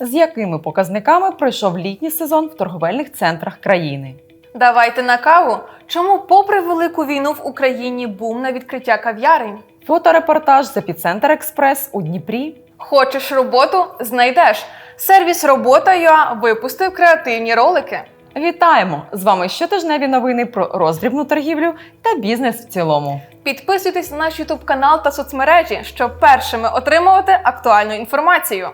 З якими показниками пройшов літній сезон в торговельних центрах країни? Давайте на каву. Чому, попри велику війну в Україні, бум на відкриття кав'ярень? Фоторепортаж з епіцентр Експрес у Дніпрі. Хочеш роботу? Знайдеш. Сервіс Робота.ua випустив креативні ролики. Вітаємо! З вами щотижневі новини про роздрібну торгівлю та бізнес в цілому. Підписуйтесь на наш YouTube канал та соцмережі, щоб першими отримувати актуальну інформацію.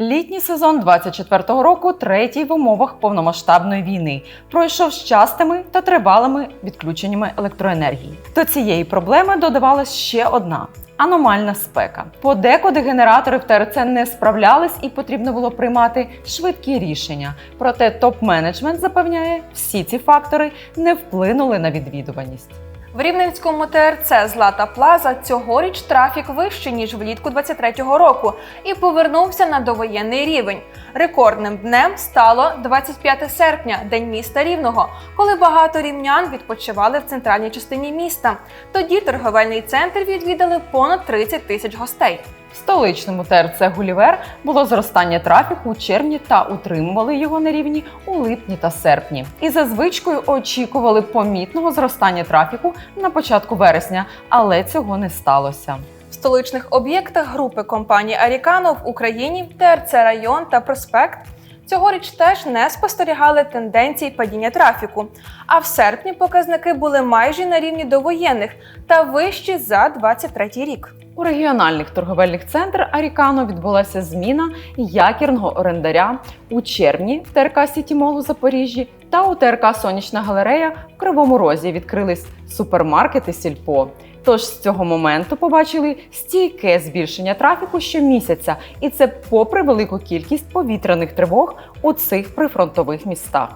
Літній сезон 24-го року, третій в умовах повномасштабної війни, пройшов з частими та тривалими відключеннями електроенергії. До цієї проблеми додавалась ще одна. Аномальна спека. Подекуди генератори в ТРЦ не справлялись і потрібно було приймати швидкі рішення. Проте топ-менеджмент запевняє, всі ці фактори не вплинули на відвідуваність. В Рівненському ТРЦ Злата Плаза цьогоріч трафік вищий ніж влітку 23-го року і повернувся на довоєнний рівень. Рекордним днем стало 25 серпня, день міста Рівного, коли багато рівнян відпочивали в центральній частині міста. Тоді торговельний центр відвідали понад 30 тисяч гостей. В столичному ТРЦ Гулівер було зростання трафіку у червні та утримували його на рівні у липні та серпні. І за звичкою очікували помітного зростання трафіку на початку вересня, але цього не сталося. В столичних об'єктах групи компанії Арікано в Україні, ТРЦ Район та Проспект цьогоріч теж не спостерігали тенденцій падіння трафіку. А в серпні показники були майже на рівні довоєнних та вищі за 23 рік. У регіональних торговельних центрах Арікано відбулася зміна якірного орендаря у червні в ТРК Сіті у Запоріжжі та у ТРК Сонячна галерея в Кривому Розі відкрились супермаркети Сільпо. Тож з цього моменту побачили стійке збільшення трафіку щомісяця, і це попри велику кількість повітряних тривог у цих прифронтових містах.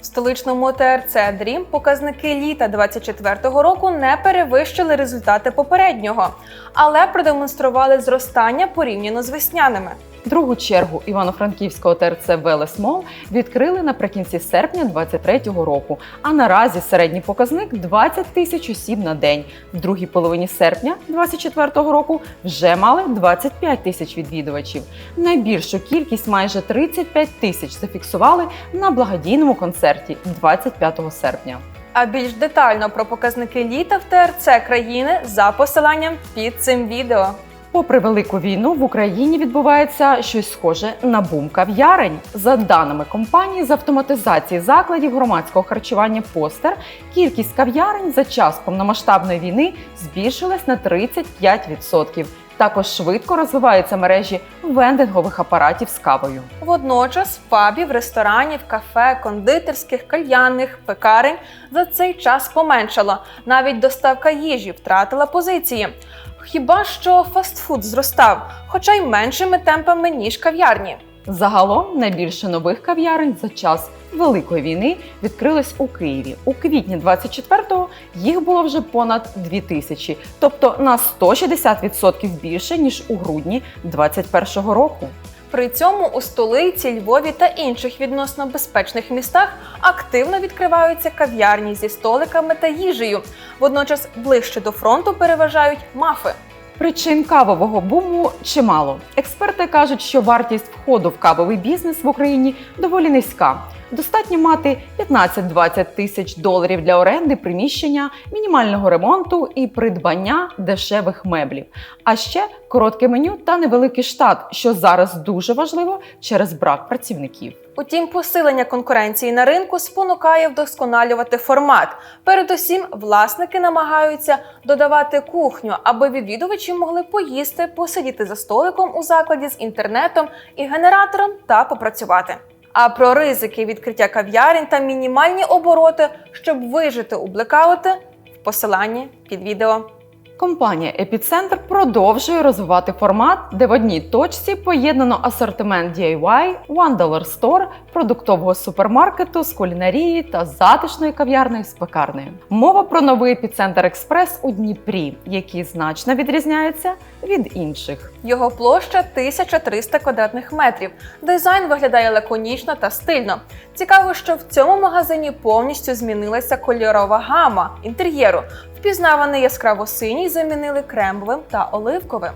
В столичному ТРЦ Дрім показники літа 24-го року не перевищили результати попереднього, але продемонстрували зростання порівняно з весняними. Другу чергу Івано-Франківського ТРЦ Велес Мол відкрили наприкінці серпня 2023 року. А наразі середній показник 20 тисяч осіб на день. В другій половині серпня 2024 року вже мали 25 тисяч відвідувачів. Найбільшу кількість майже 35 тисяч зафіксували на благодійному концерті 25 серпня. А більш детально про показники літа в ТРЦ країни за посиланням під цим відео. Попри велику війну в Україні відбувається щось схоже на бум кав'ярень. За даними компанії з автоматизації закладів громадського харчування Постер, кількість кав'ярень за час повномасштабної війни збільшилась на 35%. Також швидко розвиваються мережі вендингових апаратів з кавою. Водночас пабів, ресторанів, кафе, кондитерських, кальянних, пекарень за цей час поменшало. Навіть доставка їжі втратила позиції. Хіба що фастфуд зростав, хоча й меншими темпами ніж кав'ярні. Загалом найбільше нових кав'ярень за час Великої війни відкрилось у Києві. У квітні 24-го їх було вже понад 2 тисячі, тобто на 160% більше ніж у грудні 21-го року. При цьому у столиці, Львові та інших відносно безпечних містах активно відкриваються кав'ярні зі столиками та їжею. Водночас ближче до фронту переважають мафи. Причин кавового буму чимало. Експерти кажуть, що вартість входу в кавовий бізнес в Україні доволі низька. Достатньо мати 15-20 тисяч доларів для оренди приміщення, мінімального ремонту і придбання дешевих меблів. А ще коротке меню та невеликий штат, що зараз дуже важливо через брак працівників. Утім, посилення конкуренції на ринку спонукає вдосконалювати формат. Передусім, власники намагаються додавати кухню, аби відвідувачі могли поїсти, посидіти за столиком у закладі з інтернетом і генератором та попрацювати. А про ризики відкриття кав'ярень та мінімальні обороти, щоб вижити у блекаути, в посиланні під відео. Компанія Епіцентр продовжує розвивати формат, де в одній точці поєднано асортимент DIY, One Dollar Store, продуктового супермаркету з кулінарії та затишної кав'ярної з пекарнею. Мова про новий епіцентр експрес у Дніпрі, який значно відрізняється від інших. Його площа 1300 квадратних метрів. Дизайн виглядає лаконічно та стильно. Цікаво, що в цьому магазині повністю змінилася кольорова гама інтер'єру. Впізнаваний яскраво синій замінили кремовим та оливковим.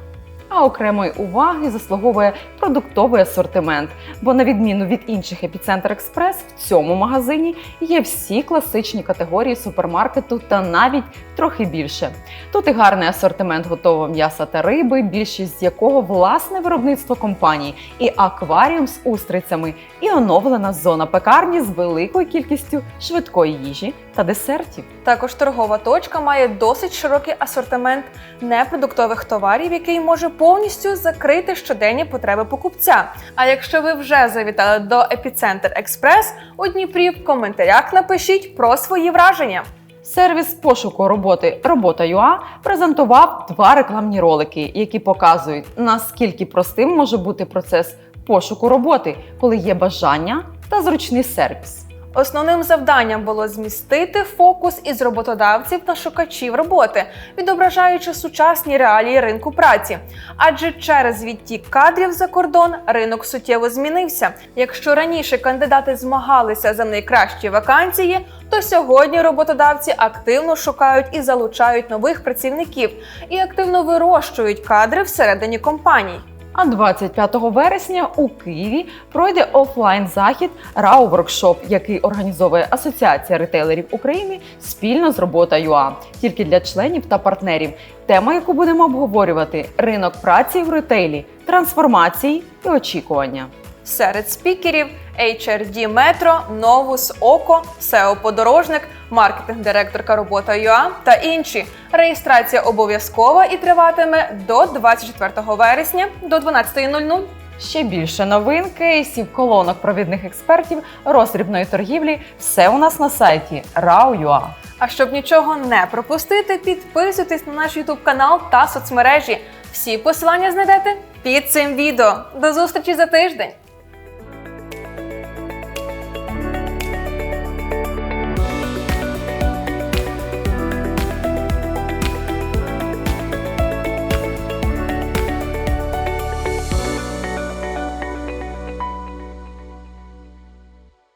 А окремої уваги заслуговує продуктовий асортимент. Бо, на відміну від інших епіцентр експрес, в цьому магазині є всі класичні категорії супермаркету та навіть трохи більше. Тут і гарний асортимент готового м'яса та риби, більшість з якого власне виробництво компанії, і акваріум з устрицями, і оновлена зона пекарні з великою кількістю швидкої їжі та десертів. Також торгова точка має досить широкий асортимент непродуктових товарів, який може повністю закрити щоденні потреби покупця. А якщо ви вже завітали до Епіцентр Експрес у Дніпрі, в коментарях напишіть про свої враження. Сервіс пошуку роботи Робота.ua презентував два рекламні ролики, які показують, наскільки простим може бути процес пошуку роботи, коли є бажання та зручний сервіс. Основним завданням було змістити фокус із роботодавців та шукачів роботи, відображаючи сучасні реалії ринку праці. Адже через відтік кадрів за кордон ринок суттєво змінився. Якщо раніше кандидати змагалися за найкращі вакансії, то сьогодні роботодавці активно шукають і залучають нових працівників і активно вирощують кадри всередині компаній. А 25 вересня у Києві пройде офлайн захід Рау Воркшоп, який організовує Асоціація ретейлерів України спільно з робота.ua, тільки для членів та партнерів. Тема, яку будемо обговорювати: ринок праці в ретейлі, трансформації і очікування. Серед спікерів HRD Metro, Novus, Око, SEO Подорожник, маркетинг-директорка робота.ua та інші. Реєстрація обов'язкова і триватиме до 24 вересня до 12.00. Ще більше новин, кейсів, колонок провідних експертів, роздрібної торгівлі все у нас на сайті RAO.ua. А щоб нічого не пропустити, підписуйтесь на наш YouTube канал та соцмережі. Всі посилання знайдете під цим відео. До зустрічі за тиждень!